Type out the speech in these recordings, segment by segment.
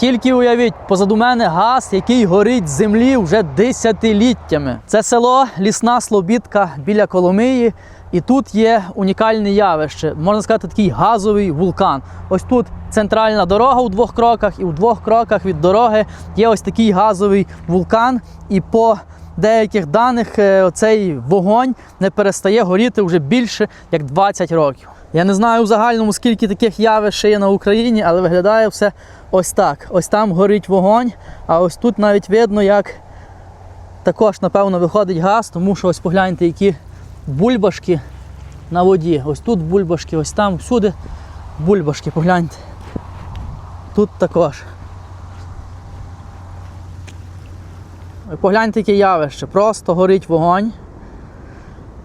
Тільки уявіть, позаду мене газ, який горить землі вже десятиліттями. Це село Лісна Слобідка біля Коломиї. І тут є унікальне явище, можна сказати, такий газовий вулкан. Ось тут центральна дорога у двох кроках, і у двох кроках від дороги є ось такий газовий вулкан. І по деяких даних е, цей вогонь не перестає горіти вже більше як 20 років. Я не знаю в загальному, скільки таких явищ є на Україні, але виглядає все ось так. Ось там горить вогонь, а ось тут навіть видно, як також, напевно, виходить газ, тому що ось погляньте, які бульбашки на воді. Ось тут бульбашки, ось там, всюди бульбашки, погляньте. Тут також. Погляньте, яке явище. Просто горить вогонь.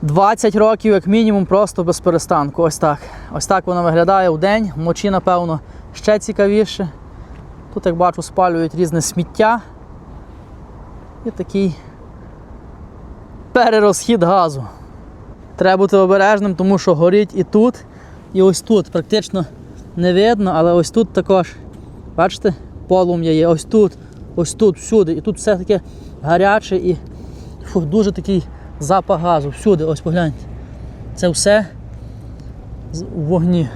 20 років, як мінімум, просто без перестанку. Ось так. Ось так воно виглядає в день. Вночі, напевно, ще цікавіше. Тут, як бачу, спалюють різне сміття. І такий перерозхід газу. Треба бути обережним, тому що горить і тут, і ось тут. Практично не видно, але ось тут також. Бачите, полум'я є, ось тут, ось тут, всюди. І тут все таке гаряче і фу, дуже такий запах газу. Всюди, ось погляньте. Це все у вогні.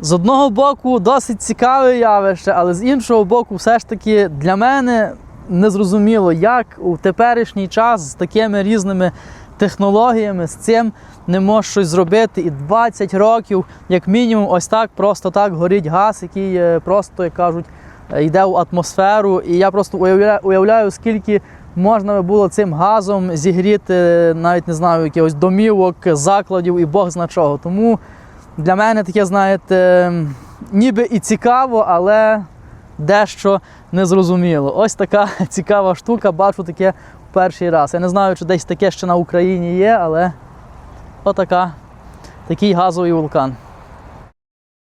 З одного боку досить цікаве явище, але з іншого боку, все ж таки для мене незрозуміло, як у теперішній час з такими різними технологіями з цим не можеш щось зробити. І 20 років, як мінімум, ось так просто так горить газ, який е, просто, як кажуть, е, йде в атмосферу. І я просто уявляю скільки можна би було цим газом зігріти, навіть не знаю, якихось домівок, закладів і Бог зна чого. Тому для мене таке, знаєте, ніби і цікаво, але дещо незрозуміло. Ось така цікава штука, бачу таке в перший раз. Я не знаю, чи десь таке ще на Україні є, але отака, такий газовий вулкан.